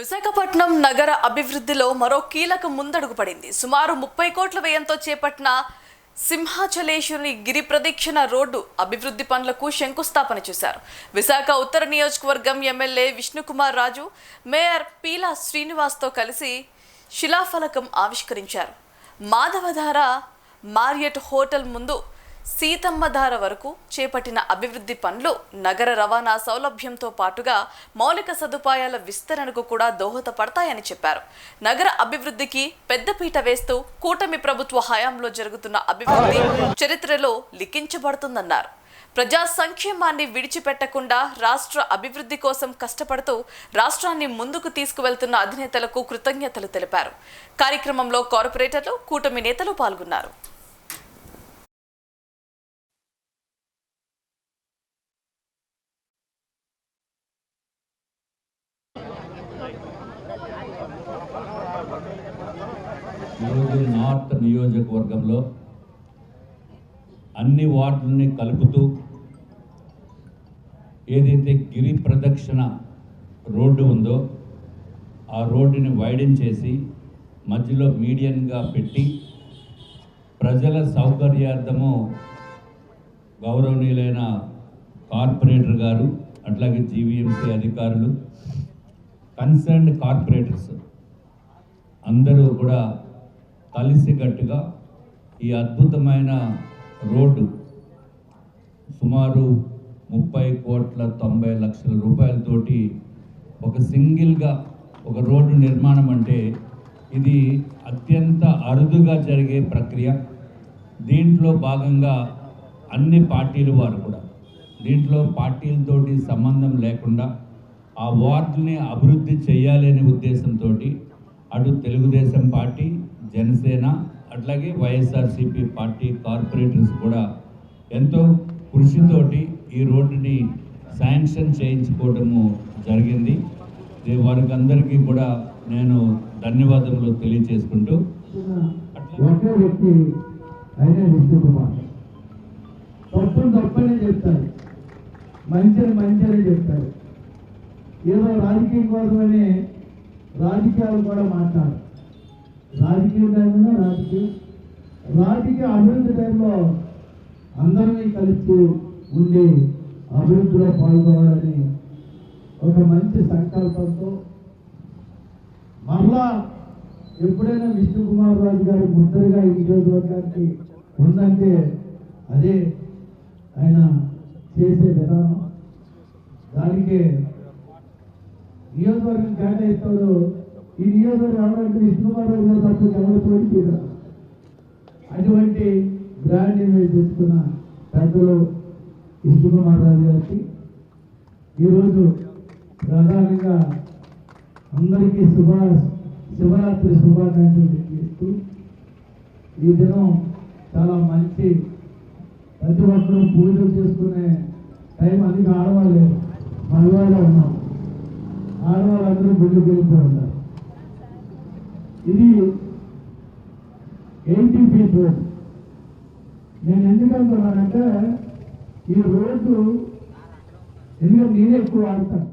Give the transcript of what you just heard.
విశాఖపట్నం నగర అభివృద్ధిలో మరో కీలక ముందడుగు పడింది. సుమారు ముప్పై కోట్ల వ్యయంతో చేపట్టిన సింహాచలేశ్వరి గిరి ప్రదక్షిణ రోడ్డు అభివృద్ధి పనులకు శంకుస్థాపన చేశారు. విశాఖ ఉత్తర నియోజకవర్గం ఎమ్మెల్యే విష్ణుకుమార్ రాజు మేయర్ పీలా శ్రీనివాస్తో కలిసి శిలాఫలకం ఆవిష్కరించారు. మాధవధార మార్యట్ హోటల్ ముందు సీతమ్మధార వరకు చేపట్టిన అభివృద్ధి పనులు నగర రవాణా సౌలభ్యంతో పాటుగా మౌలిక సదుపాయాల విస్తరణకు కూడా దోహదపడతాయని చెప్పారు. నగర అభివృద్ధికి పెద్దపీట వేస్తూ కూటమి ప్రభుత్వ హయాంలో జరుగుతున్న అభివృద్ధి చరిత్రలో లిఖించబడుతుందన్నారు. ప్రజా సంక్షేమాన్ని విడిచిపెట్టకుండా రాష్ట్ర అభివృద్ధి కోసం కష్టపడుతూ రాష్ట్రాన్ని ముందుకు తీసుకువెళ్తున్న అధినేతలకు కృతజ్ఞతలు తెలిపారు. కార్యక్రమంలో కార్పొరేటర్లు కూటమి నేతలు పాల్గొన్నారు. ఈరోజు నార్త్ నియోజకవర్గంలో అన్ని వార్డుల్ని కలుపుతూ ఏదైతే గిరి ప్రదక్షిణ రోడ్డు ఉందో ఆ రోడ్డుని వైడెన్ చేసి మధ్యలో మీడియన్గా పెట్టి ప్రజల సౌకర్యార్థము గౌరవనీయులైన కార్పొరేటర్ గారు అట్లాగే జీవీఎంసీ అధికారులు కన్సర్న్డ్ కార్పొరేటర్స్ అందరూ కూడా కలిసికట్టుగా ఈ అద్భుతమైన రోడ్డు సుమారు ముప్పై కోట్ల తొంభై లక్షల రూపాయలతోటి ఒక సింగిల్గా ఒక రోడ్డు నిర్మాణం అంటే ఇది అత్యంత అరుదుగా జరిగే ప్రక్రియ. దీంట్లో భాగంగా అన్ని పార్టీలు వారు కూడా. దీంట్లో పార్టీలతోటి సంబంధం లేకుండా ఆ వార్డుని అభివృద్ధి చేయాలి అనే ఉద్దేశంతో అటు తెలుగుదేశం పార్టీ జనసేన అట్లాగే వైఎస్ఆర్సిపి పార్టీ కార్పొరేటర్స్ కూడా ఎంతో కృషితోటి ఈ రోడ్డుని శాంక్షన్ చేయించుకోవడము జరిగింది. వారికి అందరికీ కూడా నేను ధన్యవాదములు తెలియజేసుకుంటూ ఒకే వ్యక్తి అయిన విష్ణుకుమార్ తప్పును తప్పనే చెప్తారు మంచిని మంచి చెప్తారు ఏదో రాజకీయం కోసమనే రాజకీయాలు కూడా మాట్లాడు. రాజకీయ టైంలో రాజకీయం రాజకీయ అభివృద్ధి టైంలో అందరినీ కలిసి ఉండి అభివృద్ధిలో పాల్గొనాలని ఒక మంచి సంకల్పంతో మరలా ఎప్పుడైనా విష్ణు కుమార్ రాజు గారు ముద్దరిగా ఈ నియోజకవర్గానికి ఉందంటే అదే ఆయన చేసే విధానం. దానికి నియోజకవర్గం కేటాయిస్తాడు ఈ నియోజకవర్గం ఎవరంటే విష్ణు గారు తప్ప ఎవరు పోటీ అటువంటి బ్రాండ్ ఇమేజ్ తెచ్చుకున్న పెద్దలు విష్ణు కుమార్ గారికి ఈరోజు ప్రధానంగా అందరికీ శుభ శివరాత్రి శుభాకాంక్షలు తెలియజేస్తూ ఈ దినం చాలా మంచి ప్రతి ఒక్కరూ పూజలు చేసుకునే టైం అధిక ఆడవాళ్ళు మగవాళ్ళు ఉన్నాం. ఆడవాళ్ళందరూ గుళ్ళు వెళ్ళిపోయి ఉంటారు. ఇది ఎయిటీ ఫీట్ రోడ్ నేను ఎందుకు అంటున్నానంటే ఈ రోడ్డు ఎందుకంటే నేనే ఎక్కువ ఆడతాను